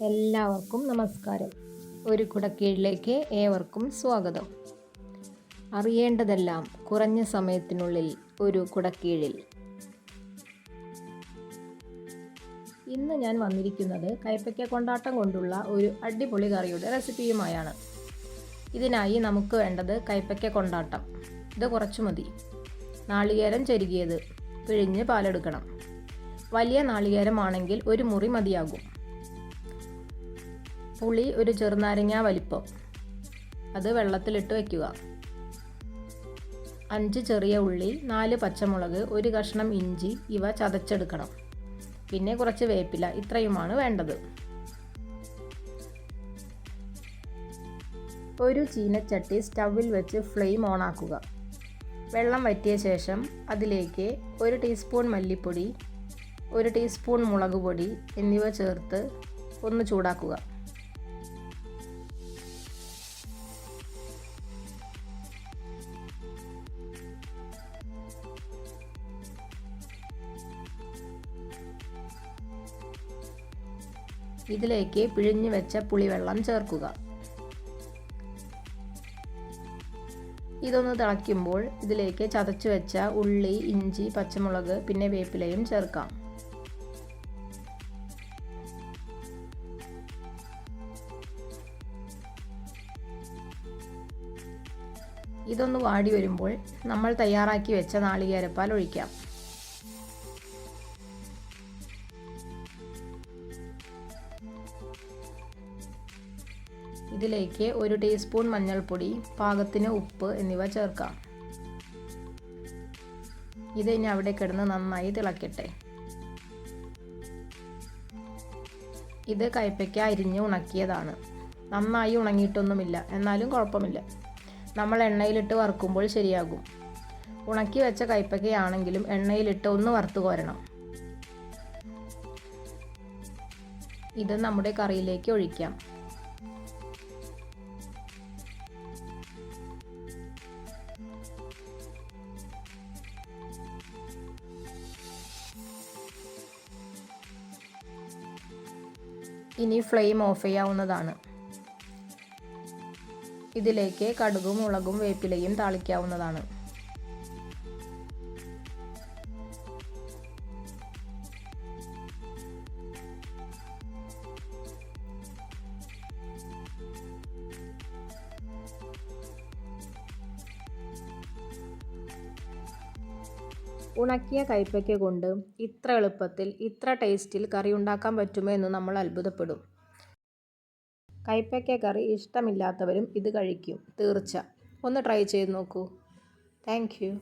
എല്ലാവർക്കും നമസ്കാരം. ഒരു കുടക്കീഴിലേക്ക് ഏവർക്കും സ്വാഗതം. അറിയേണ്ടതെല്ലാം കുറഞ്ഞ സമയത്തിനുള്ളിൽ ഒരു കുടക്കീഴിൽ. ഇന്ന് ഞാൻ വന്നിരിക്കുന്നത് കൈപ്പയ്ക്ക കൊണ്ടാട്ടം കൊണ്ടുള്ള ഒരു അടിപൊളി കറിയുടെ റെസിപ്പിയുമായാണ്. ഇതിനായി നമുക്ക് വേണ്ടത് കൈപ്പയ്ക്ക കൊണ്ടാട്ടം. ഇത് കുറച്ച് മതി. നാളികേരം ചെരുകിയത് പിഴിഞ്ഞ് പാലെടുക്കണം. വലിയ നാളികേരമാണെങ്കിൽ ഒരു മുറി മതിയാകും. പുളി ഒരു ചെറുനാരങ്ങ വലിപ്പം. അത് വെള്ളത്തിലിട്ട് വയ്ക്കുക. അഞ്ച് ചെറിയ ഉള്ളി നാല് പച്ചമുളക് ഒരു കഷ്ണം ഇഞ്ചി ഇവ ചതച്ചെടുക്കണം. പിന്നെ കുറച്ച് വേപ്പില ഇത്രയുമാണ് വേണ്ടത്. ഒരു ചീനച്ചട്ടി സ്റ്റൗവിൽ വെച്ച് ഫ്ലെയിം ഓണാക്കുക. വെള്ളം വറ്റിയ ശേഷം അതിലേക്ക് ഒരു ടീസ്പൂൺ മല്ലിപ്പൊടി ഒരു ടീസ്പൂൺ മുളക് പൊടി എന്നിവ ചേർത്ത് ഒന്ന് ചൂടാക്കുക. ഇതിലേക്ക് പിഴിഞ്ഞു വെച്ച പുളിവെള്ളം ചേർക്കുക. ഇതൊന്ന് തിളയ്ക്കുമ്പോൾ ഇതിലേക്ക് ചതച്ചു വെച്ച ഉള്ളി ഇഞ്ചി പച്ചമുളക് പിന്നെ വേപ്പിലയും ചേർക്കാം. ഇതൊന്ന് വാടി വരുമ്പോൾ നമ്മൾ തയ്യാറാക്കി വെച്ച നാളികേരപ്പാൽ ഒഴിക്കാം. ഇതിലേക്ക് ഒരു ടീസ്പൂൺ മഞ്ഞൾപ്പൊടി പാകത്തിന് ഉപ്പ് എന്നിവ ചേർക്കാം. ഇത് ഇനി അവിടെ കിടന്ന് നന്നായി തിളക്കട്ടെ. ഇത് കയ്പയ്ക്ക അരിഞ്ഞ് ഉണക്കിയതാണ്. നന്നായി ഉണങ്ങിയിട്ടൊന്നുമില്ല എന്നാലും കുഴപ്പമില്ല. നമ്മൾ എണ്ണയിലിട്ട് വറുക്കുമ്പോൾ ശരിയാകും. ഉണക്കി വെച്ച കയ്പയ്ക്കയാണെങ്കിലും എണ്ണയിലിട്ട് ഒന്ന് വറുത്ത് കോരണം. ഇത് നമ്മുടെ കറിയിലേക്ക് ഒഴിക്കാം. ഇനി ഫ്ലെയിം ഓഫ് ചെയ്യാവുന്നതാണ്. ഇതിലേക്ക് കടുകും മുളകും വേപ്പിലയും താളിക്കാവുന്നതാണ്. ഉണക്കിയ കൈപ്പയ്ക്ക കൊണ്ട് ഇത്ര എളുപ്പത്തിൽ ഇത്ര ടേസ്റ്റിൽ കറി ഉണ്ടാക്കാൻ പറ്റുമോ എന്ന് നമ്മൾ അത്ഭുതപ്പെടും. കൈപ്പയ്ക്ക കറി ഇഷ്ടമില്ലാത്തവരും ഇത് കഴിക്കും. തീർച്ച. ഒന്ന് ട്രൈ ചെയ്ത് നോക്കൂ. താങ്ക്